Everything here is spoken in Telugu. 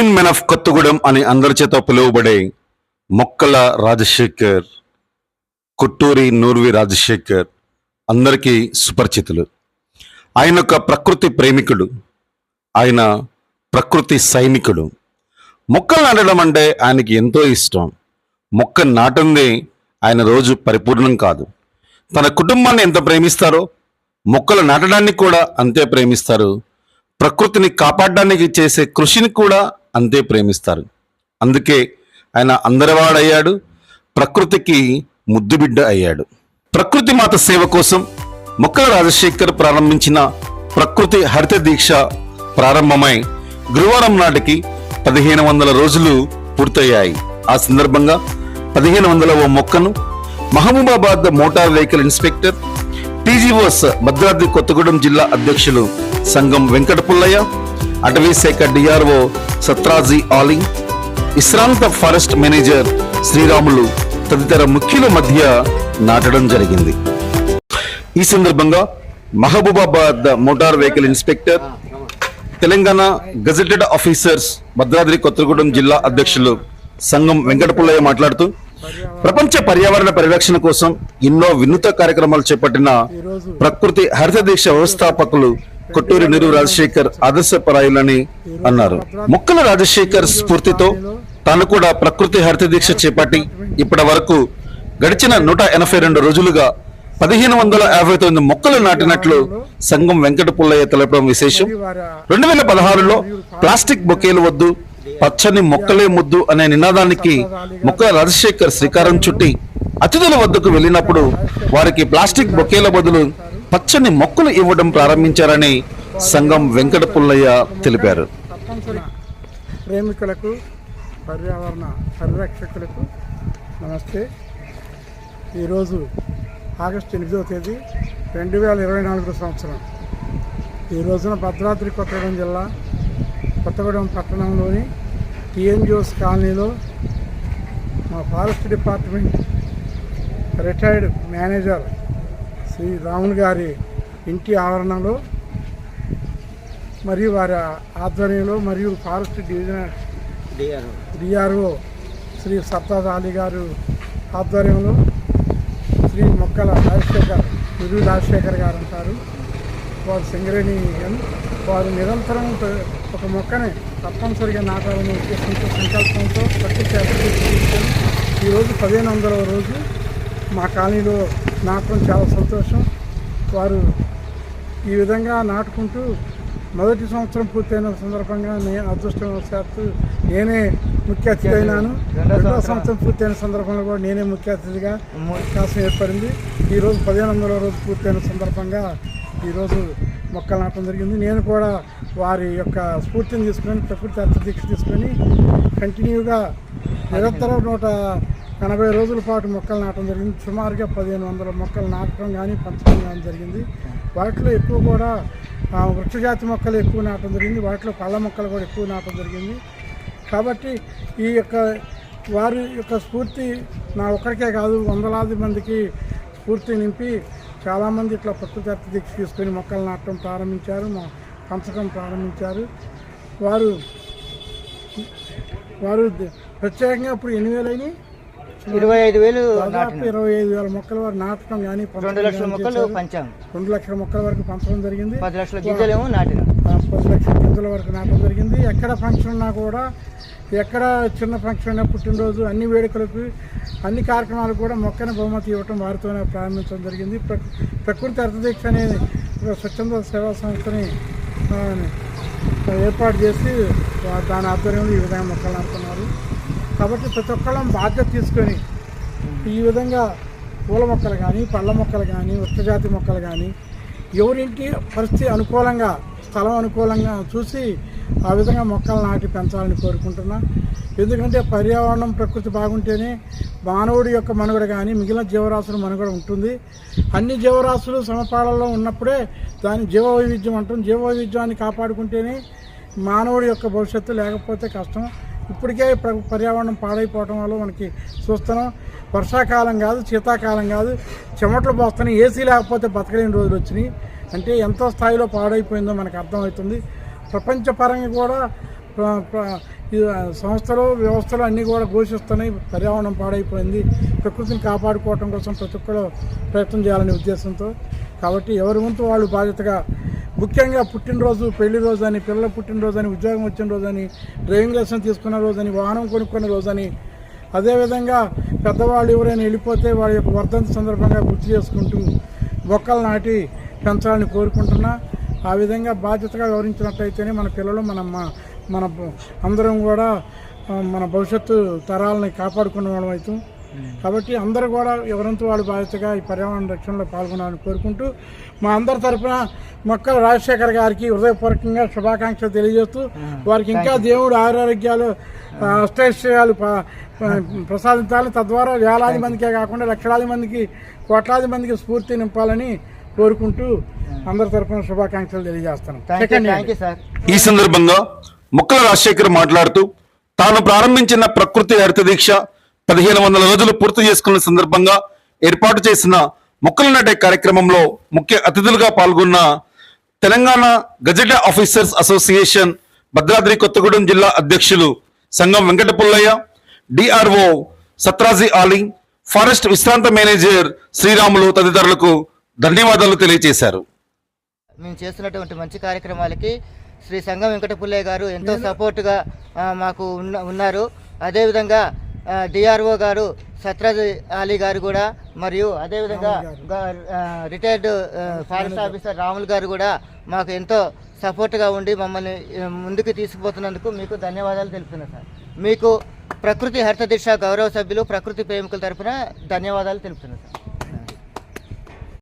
ఆఫ్ కొత్తగూడెం అని అందరి చేత పిలువబడే మొక్కల రాజశేఖర్ కొట్టూరి నూర్వి రాజశేఖర్ అందరికీ సుపరిచితులు. ఆయన ఒక ప్రకృతి ప్రేమికుడు ఆయన ప్రకృతి సైనికుడు. మొక్కలు నాటడం అంటే ఆయనకి ఎంతో ఇష్టం. మొక్క నాటింది ఆయన రోజు పరిపూర్ణం కాదు. తన కుటుంబాన్ని ఎంత ప్రేమిస్తారో మొక్కలు నాటడాన్ని కూడా అంతే ప్రేమిస్తారు. ప్రకృతిని కాపాడడానికి చేసే కృషిని కూడా అంతే ప్రేమిస్తారు. అందుకే ఆయన అందరివాడయ్యాడు ప్రకృతికి ముద్దుబిడ్డ అయ్యాడు. ప్రకృతి మాత సేవ కోసం మొక్కల రాజశేఖర్ ప్రారంభించిన ప్రకృతి హరిత దీక్ష ప్రారంభమై గురువారం నాటికి పదిహేను వందల రోజులు పూర్తయ్యాయి. ఆ సందర్భంగా పదిహేను వందల ఓ మొక్కను Mahabubabad motor vehicle inspector TGOs Bhadradri Kothagudem జిల్లా అధ్యక్షులు సంఘం వెంకట పుల్లయ్య అటవీశాఖ డిఆర్ఓ సత్రాజీ ఆలింగ్ ఇస్రాంత ఫారెస్ట్ మేనేజర్ శ్రీరాములు తదితర ముఖ్యుల మధ్య నాటడం జరిగింది. ఈ సందర్భంగా Mahabubabad motor vehicle inspector Telangana gazetted officers Bhadradri Kothagudem జిల్లా అధ్యక్షులు సంఘం వెంకటపుల్లయ్య మాట్లాడుతూ ప్రపంచ పర్యావరణ పరిరక్షణ కోసం ఎన్నో వినూత కార్యక్రమాలు చేపట్టిన ప్రకృతి హరిత దీక్ష వ్యవస్థాపకులు కొట్టూరి నిరు రాజశేఖర్ ఆదర్శపరాయులని అన్నారు. మొక్కల రాజశేఖర్ స్ఫూర్తితో తాను కూడా ప్రకృతి హరిత దీక్ష చేపట్టి ఇప్పటి వరకు గడిచిన నూట ఎనభై రెండు రోజులుగా పదిహేను వందల యాభై తొమ్మిది మొక్కలు నాటినట్లు సంఘం వెంకట పుల్లయ్య తెలపడం విశేషం. రెండు వేల పదహారులో ప్లాస్టిక్ బొకేలు వద్దు పచ్చని మొక్కలే ముద్దు అనే నినాదానికి మొక్కల రాజశేఖర్ శ్రీకారం చుట్టి అతిథుల వద్దకు వెళ్ళినప్పుడు వారికి ప్లాస్టిక్ బొకేల బదులు పచ్చని మొక్కలు ఇవ్వడం ప్రారంభించారని సంఘం వెంకట పుల్లయ్య తెలిపారు. ప్రేమికులకు పర్యావరణ పరిరక్షకులకు నమస్తే. ఈరోజు ఆగస్టు ఎనిమిదవ తేదీ రెండు వేల ఇరవై నాలుగో సంవత్సరం. ఈ రోజున భద్రాద్రి కొత్తగూడెం జిల్లా కొత్తగూడెం పట్టణంలోని టీఎన్జిఓస్ కాలనీలో మా forest department retired manager Shri Ramulu గారి ఇంటి ఆవరణలో మరియు వారి ఆధ్వర్యంలో మరియు forest divisional DRO Shri Sattaj Ali గారు ఆధ్వర్యంలో శ్రీ మొక్కల రాజశేఖర్ గురు రాజశేఖర్ గారు అంటారు వారు సింగరేణి. వారు నిరంతరం ఒక- మొక్కని తప్పనిసరిగా నాటాలని ఉద్దేశంతో సంకల్పంతో అభివృద్ధి తీసుకొని ఈరోజు పదిహేను వందల రోజు మా కాలనీలో నాటడం చాలా సంతోషం. వారు ఈ విధంగా నాటుకుంటూ మొదటి సంవత్సరం పూర్తయిన సందర్భంగా నేను అదృష్టవశాత్తు నేనే ముఖ్య అతిథి అయినాను. రెండవ సంవత్సరం. పూర్తయిన సందర్భంలో కూడా నేనే ముఖ్య అతిథిగా అవకాశం ఏర్పడింది. ఈరోజు పదిహేను వందల రోజు పూర్తయిన సందర్భంగా ఈరోజు మొక్కలు నాటడం జరిగింది. నేను కూడా వారి యొక్క స్ఫూర్తిని తీసుకొని ప్రకృతి అర్థ దీక్ష తీసుకొని కంటిన్యూగా నిరంతరం నూట ఎనభై రోజుల పాటు మొక్కలు నాటడం జరిగింది. సుమారుగా పదిహేను వందల మొక్కలు నాటడం కానీ పంచడం కానీ జరిగింది. వాటిలో ఎక్కువ కూడా వృక్షజాతి మొక్కలు ఎక్కువ నాటడం జరిగింది. వాటిలో పళ్ళ మొక్కలు కూడా ఎక్కువ నాటడం జరిగింది. కాబట్టి ఈ యొక్క వారి యొక్క స్ఫూర్తి నా ఒక్కరికే కాదు వందలాది మందికి స్ఫూర్తి నింపి చాలామంది ఇట్లా ప్రకృతి దీక్ష తీసుకొని మొక్కలు నాటడం ప్రారంభించారు. మా పంచడం ప్రారంభించారు. వారు వారు ప్రత్యేకంగా ఇప్పుడు ఎన్ని వేలైనాయి ఇరవై ఐదు వేలు ఇరవై ఐదు వేల మొక్కలు వారు నాటడం కానీ రెండు లక్షల మొక్కలు పంచాం. రెండు లక్షల మొక్కల వరకు పంచడం జరిగింది. పది లక్షల గింజలేమో నాటిన. ఆ పది లక్షల గింజల వరకు నాటడం జరిగింది. ఎక్కడ ఫంక్షన్ ఉన్నా కూడా ఎక్కడ చిన్న ఫంక్షన్ అయినా పుట్టినరోజు అన్ని వేడుకలకు అన్ని కార్యక్రమాలు కూడా మొక్కని బహుమతి ఇవ్వటం వారితోనే ప్రారంభించడం జరిగింది. ప్ర- ప్రకృతి అర్థదీక్ష అనే స్వచ్ఛంద సేవా సంస్థని ఏర్పాటు చేసి దాని ఆధ్వర్యంలో ఈ విధంగా మొక్కలు నాటుతున్నారు. కాబట్టి ప్రతి ఒక్కళ్ళం బాధ్యత తీసుకొని ఈ విధంగా పూల మొక్కలు కానీ పళ్ళ మొక్కలు కానీ వృక్షజాతి మొక్కలు కానీ ఎవరింటి పరిస్థితి అనుకూలంగా స్థలం అనుకూలంగా చూసి ఆ విధంగా మొక్కలు నాటి పెంచాలని కోరుకుంటున్నా. ఎందుకంటే పర్యావరణం ప్రకృతి బాగుంటేనే మానవుడి యొక్క మనుగడ కానీ మిగిలిన జీవరాశుల మనుగడ ఉంటుంది. అన్ని జీవరాశులు సమపాలలో ఉన్నప్పుడే దాని జీవ వైవిధ్యం అంటాం. జీవ వైవిధ్యాన్ని కాపాడుకుంటేనే మానవుడి యొక్క భవిష్యత్తు లేకపోతే కష్టం. ఇప్పటికే ప్ర- పర్యావరణం పాడైపోవటం వల్ల మనకి చూస్తున్నాం. వర్షాకాలం కాదు శీతాకాలం కాదు చెమటలు పోస్తున్నాయి ఏసీ లేకపోతే బతకలేని రోజులు వచ్చినాయి. అంటే ఎంత స్థాయిలో పాడైపోయిందో మనకు అర్థమవుతుంది. ప్రపంచపరంగా కూడా సంస్థలు వ్యవస్థలు అన్నీ కూడా ఘోషిస్తున్నాయి. పర్యావరణం పాడైపోయింది. ప్రకృతిని కాపాడుకోవటం కోసం ప్రతి ఒక్కరు ప్రయత్నం చేయాలనే ఉద్దేశంతో. కాబట్టి ఎవరి వంతు వాళ్ళు బాధ్యతగా ముఖ్యంగా పుట్టినరోజు పెళ్ళి రోజు అని పిల్లల పుట్టినరోజు అని ఉద్యోగం వచ్చిన రోజు అని డ్రైవింగ్ లైసెన్స్ తీసుకున్న రోజని వాహనం కొనుక్కున్న రోజని అదేవిధంగా పెద్దవాళ్ళు ఎవరైనా వెళ్ళిపోతే వాళ్ళ యొక్క వర్ధంతి సందర్భంగా గుర్తు చేసుకుంటూ మొక్కలు నాటి పెంచాలని కోరుకుంటున్నా. ఆ విధంగా బాధ్యతగా వివరించినట్లయితేనే మన పిల్లలు మన మన అందరం కూడా మన భవిష్యత్తు తరాలని కాపాడుకునే వాళ్ళం అవుతాం. కాబట్టి అందరూ కూడా ఎవరంతు వాళ్ళ బాధ్యతగా ఈ పర్యావరణ రక్షణలో పాల్గొనాలని కోరుకుంటూ మా అందరి తరఫున మొక్కల రాజశేఖర్ గారికి హృదయపూర్వకంగా శుభాకాంక్షలు తెలియజేస్తూ వారికి ఇంకా దేవుడు ఆరోగ్యాలు అష్టైశ్వర్యాలు ప్రసాదించాలి. తద్వారా వేలాది మందికే కాకుండా లక్షలాది మందికి కోట్లాది మందికి స్ఫూర్తి నింపాలని కోరుకుంటూ అందరి తరఫున శుభాకాంక్షలు తెలియజేస్తాను ఈ సందర్భంగా మొక్కల రాజశేఖర్ మాట్లాడుతూ తాను ప్రారంభించిన ప్రకృతి హరిత దీక్ష పదిహేను వందల రోజులు పూర్తి చేసుకున్న సందర్భంగా ఏర్పాటు చేసిన మొక్కలు నాటే కార్యక్రమంలో ముఖ్య అతిథులుగా పాల్గొన్న Telangana gazette officers association Bhadradri Kothagudem జిల్లా అధ్యక్షులు సంగం వెంకట పుల్లయ్య డిఆర్ఓ సత్రాజీ ఆలీ ఫారెస్ట్ విశ్రాంత మేనేజర్ శ్రీరాములు తదితరులకు ధన్యవాదాలు తెలియజేశారు. మేము చేస్తున్నటువంటి మంచి కార్యక్రమాలకి శ్రీ సంగం వెంకటపుల్లయ్య గారు ఎంతో సపోర్ట్గా మాకు ఉన్న ఉన్నారు. అదేవిధంగా డిఆర్ఓ గారు సత్రాజ్ అలీ గారు కూడా మరియు అదేవిధంగా రిటైర్డ్ ఫారెస్ట్ ఆఫీసర్ రాములు గారు కూడా మాకు ఎంతో సపోర్ట్గా ఉండి మమ్మల్ని ముందుకు తీసుకుపోతున్నందుకు మీకు ధన్యవాదాలు తెలుపుతున్నాను సార్. మీకు ప్రకృతి హరిత దిశ గౌరవ సభ్యులు ప్రకృతి ప్రేమికుల తరపున ధన్యవాదాలు తెలుపుతున్నాను సార్.